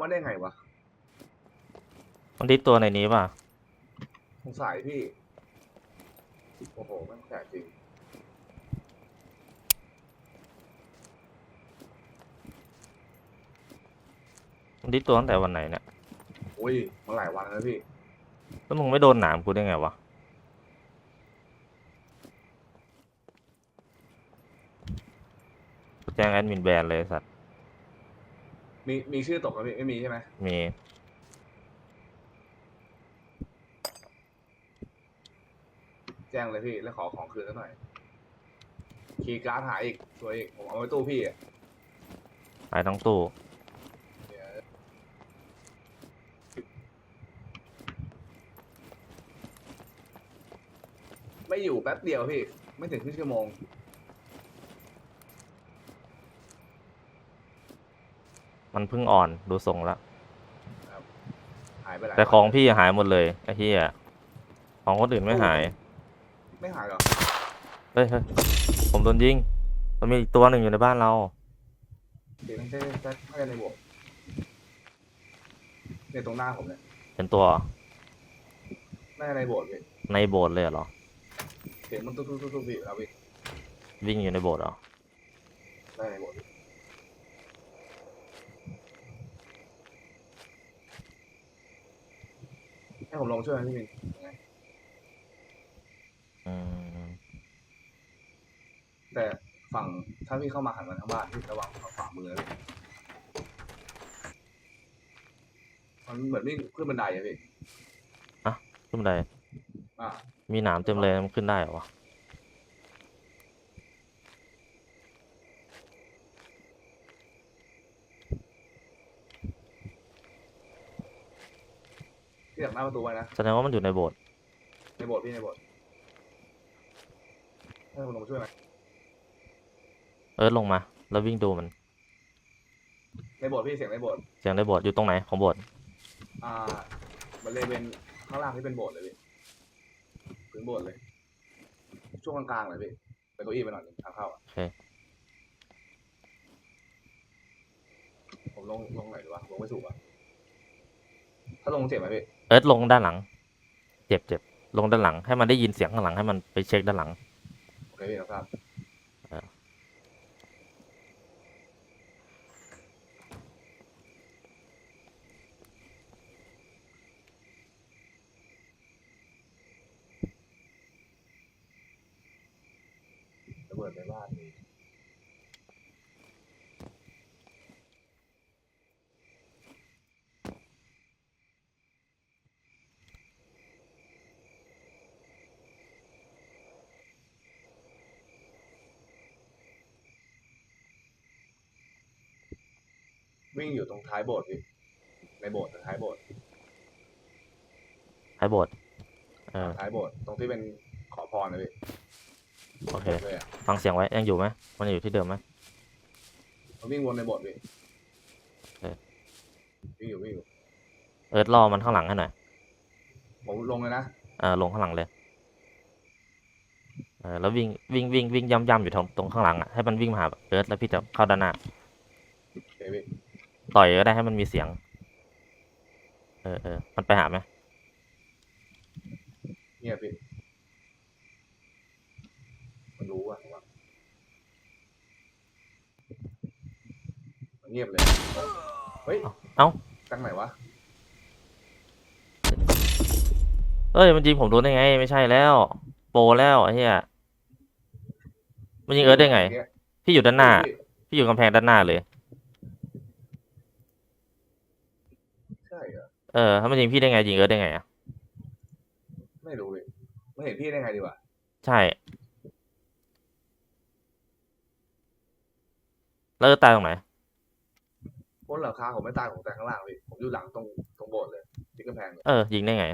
มาได้ไงวะมันดิดตัวในนี้ป่ะสงสัยพี่ โอ้โหแมันแสบจริง มันดิดตัวตั้งแต่วันไหนเนี่ยอุ้ยมาหลายวันแล้วพี่ แล้วมึงไม่โดนหนามกูได้ไงวะกูแจ้งแอดมินแบนเลยไอ้สัตว์ มีมีชื่อตกแล้วพี่ไม่มีใช่ไหมมีแจ้งเลยพี่แล้วขอของคืนซะหน่อยคีย์การ์ดหายอีกสวยอีกผมเอาไว้ตู้พี่อะหายทั้งตู้ไม่อยู่แป๊บเดียวพี่ ไม่ถึงครึ่งชั่วโมง มันเพิ่งอ่อนดูทรงละหายไปหลายแต่ของวันพี่หายหมดเลยไอ้เหี้ยของคนอื่นไม่หาย ไม่หายเหรอ เฮ้ยเฮ้ยผมโดนยิง มันมีอีกตัวหนึ่งอยู่ในบ้านเราเดี๋ยวต้องใช้ใช้ใช้ในบวกเนี่ยตรงหน้าผมเนี่ยเป็นตัวน่าจะในโบสถ์พี่ในโบสถ์เลยเหรอเสียงมันตุ๊บตุ๊บตุ๊บตุ๊บพี่เอาพี่วิ่งอยู่ในโบสถ์เหรอได้ในโบสถ์พี่ให้ ผมลงช่วยไหมพี่มินยังไงอืมแต่ฝั่งถ้าพี่เข้ามาหันมาทางบ้านพี่ระวังฝั่งฝ่ามือนะพี่มันเหมือนวิ่งขึ้นบันไดอะพี่ขึ้นบันไดอ่ามีหนามเต็มเลยมันขึ้นได้เหรอวะ พี่ดักหน้าประตูไว้นะแสดงว่ามันอยู่ในโบสถ์ในโบสถ์พี่ในโบสถ์ให้ผมลงช่วยไหมเอิร์ธลงมา แล้ววิ่งดูมัน ในโบสถ์พี่เสียงในโบสถ์เสียงในโบสถ์อยู่ตรงไหนของโบสถ์อ่าบริเวณข้างล่างที่เป็นโบสถ์เลยพี่พื้นโบสถ์เลย ช่วงกลางๆเลยพี่ไปเก้าอี้ไปหน่อยหนึ่งทางเข้าอะโอเคผมลงลงไหนดีวะลงไม่ถูกอะถ้าลงเจ็บไหมพี่ เอิร์ธลงด้านหลัง เจ็บเจ็บลงด้านหลัง ให้มันได้ยินเสียงข้างหลังให้มันไปเช็คด้านหลังโอเคพี่ครับเออระเบิดในบ้านนี่ วิ่งอยู่ตรงท้ายโบสถ์พี่ในโบสถ์ท้ายโบสถ์ท้ายโบสถ์เออท้ายโบสถ์ตรงที่เป็นขอพรนะพี่โอเค เลยอะฟังเสียงไว้ยังอยู่ไหมมันยังอยู่ที่เดิมไหม มันวิ่งวนในโบสถ์พี่เออ วิ่งอยู่วิ่งอยู่เอิร์ธรอมันข้างหลังให้หน่อยผมลงเลยนะเออลงข้างหลังเลยเออแล้ววิ่งวิ่งวิ่งวิ่งย่ำย่ำอยู่ตรงตรงข้างหลังอะให้มันวิ่งมาหาเอิร์ธแล้วพี่จะเข้าด้านหน้าโอเคพี่ ต่อยก็ได้ให้มันมีเสียง เออเออมันไปหาไหมเงียบพี่มันรู้อะผมว่ามันเงียบเลย เฮ้ย เอ้าจังไหนวะ เอ้ยมันยิงผมโดนได้ไง ไม่ใช่แล้ว โปรแล้วไอ้เหี้ยมันยิงเอิร์ธได้ไง พี่อยู่ด้านหน้า พี่พี่อยู่กำแพงด้านหน้าเลย ใช่เหรอ เออถ้ามันยิงพี่ได้ไงยิงเอิร์ธได้ไงอะไม่รู้เลยไม่เห็นพี่ได้ไงดีวะใช่ แล้วเอิร์ธตายตรงไหนบนหลังคาผมไม่ตายผมแต่ข้างล่างพี่ผมอยู่หลังตรงตรงโบสถ์เลยที่กำแพงเลยเออยิงได้ไง